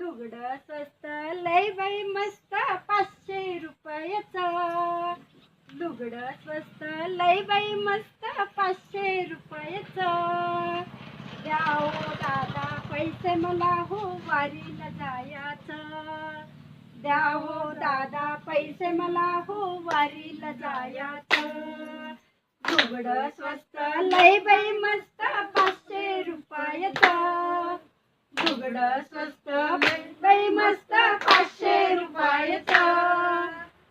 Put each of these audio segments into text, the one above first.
लुगड स्वस्त लय बाई मस्त पाचशे रुपयाचं. लुगड स्वस्त लय बाई मस्त पाचशे द्या हो दादा पैसे मला हो वारीला जायाचं. हो दादा पैसे मला हो वारीला जायाचं. लुगड स्वस्त लय बाई मस्त पाचशे रुपयाचा. लुगड स्वस्त बाई मस्त पाचशे रुपयाचं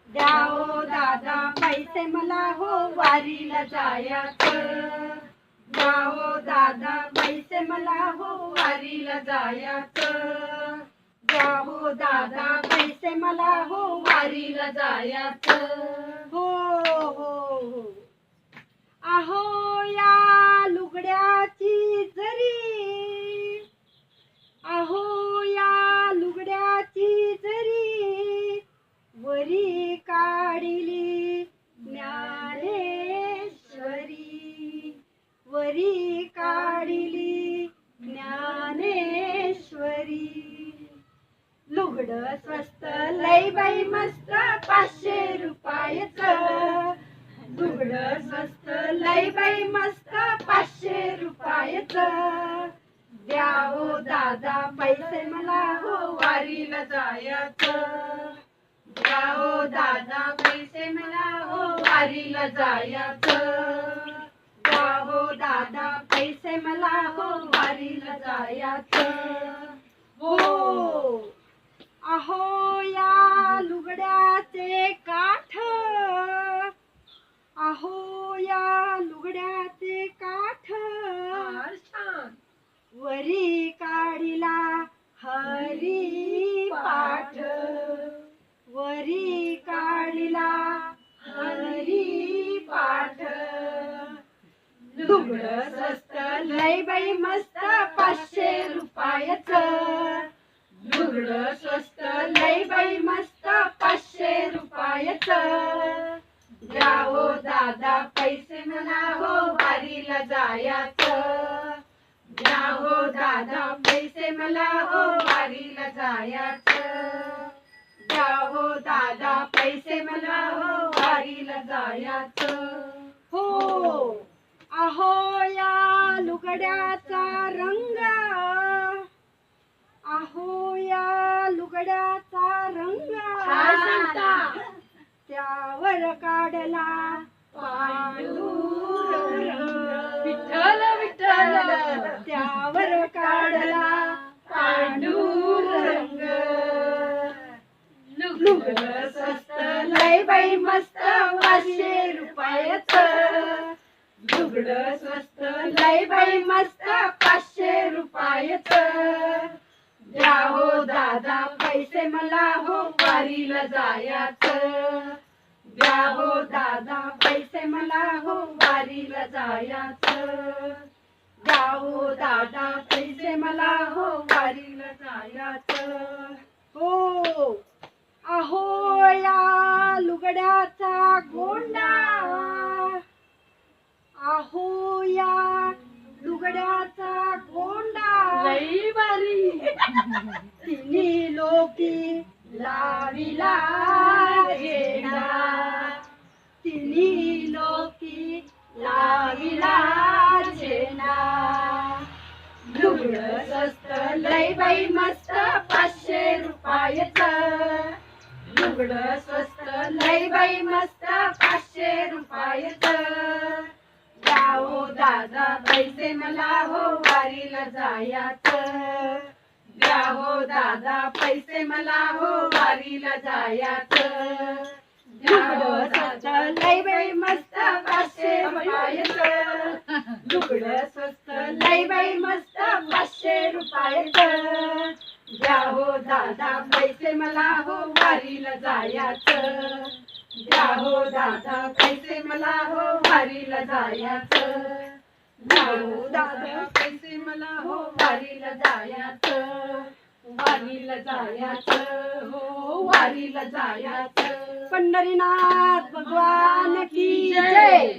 द्याओ दादा पैसे मला हो वारीला जायचं. द्याओ दादा पैसे मला हो वारीला जायचं. जाओ दादा पैसे मला हो वारीला जायचं. हो हो हो. अहो या लुगड्याची जरी. अहो या लुगड्याची जरी. वरी काढिली लुगड स्वस्त लय बाई मस्त पाचशे रुपयाच. लुगड स्वस्त लय बाई मस्त पाचशे रुपयाच. द्या हो दादा पैसे मला हो वारीला जायच. द्या हो दादा पैसे मला हो वारीला जायच. द्या हो दादा पैसे मला हो वारीला जायच. हो. अहो या लुगड्याचे काठ. अहो या लुगड्याचे काठ. वरी काढिला हरी पाठ. वरी काढिला हरी पाठ. लुगड स्वस्त लय बाई मस्त पाचशे रुपयाचं. लुगड स्वस्त लय बाई मस्त पाचशे रुपयाचं. द्यावो दादा पैसे मला हो वारीला जायचं. द्यावो दादा पैसे मला हो वारीला जायचं. द्यावो दादा पैसे मला हो वारीला जायाच. हो अहो या लुगड्याचा रंग. अहो लुगड्याचा रंग त्यावर काढला विठ्ठल विठ्ठल. त्यावर काढला पांडुरंग. लुगड स्वस्त लय बाई मस्त पाचशे रुपयाचं. लुगड स्वस्त लय बाई मस्त पाचशे रुपयाचं दादा पैसे मला हो वारीला जायाचं. द्या हो दादा पैसे मला हो वारीला जायाचं. द्या हो दादा पैसे मला हो वारीला जायचं. हो. अहो या लुगड्याचा गोंडा. अहो या लुगड्याचा गोंडा. तिन्ही लोकी लाविला झेंडा तिन्ही लोकी लाविला झेंडा लुगड स्वस्त लय बाई मस्त पाचशे रुपयाचं. लुगड स्वस्त लय बाई मस्त पाचशे रुपयाचं. जाओ दादा पैसे मला हो वारीला जायचं. द्यावो दादा पैसे मला हो वारीला जायात द्यावो दादा लय बाई मस्त पाचशे रुपयाचं. लुगड स्वस्त लय बाई मस्त पाचशे रुपयाचं. द्यावो दादा पैसे मला हो वारीला जायचं. द्यावो दादा पैसे मला हो वारीला जायाचं. द्यावो दादा पैसे मला हो वारीला जायचं वारीला जायचं हो वारीला जायचं पंढरीनाथ भगवान की जय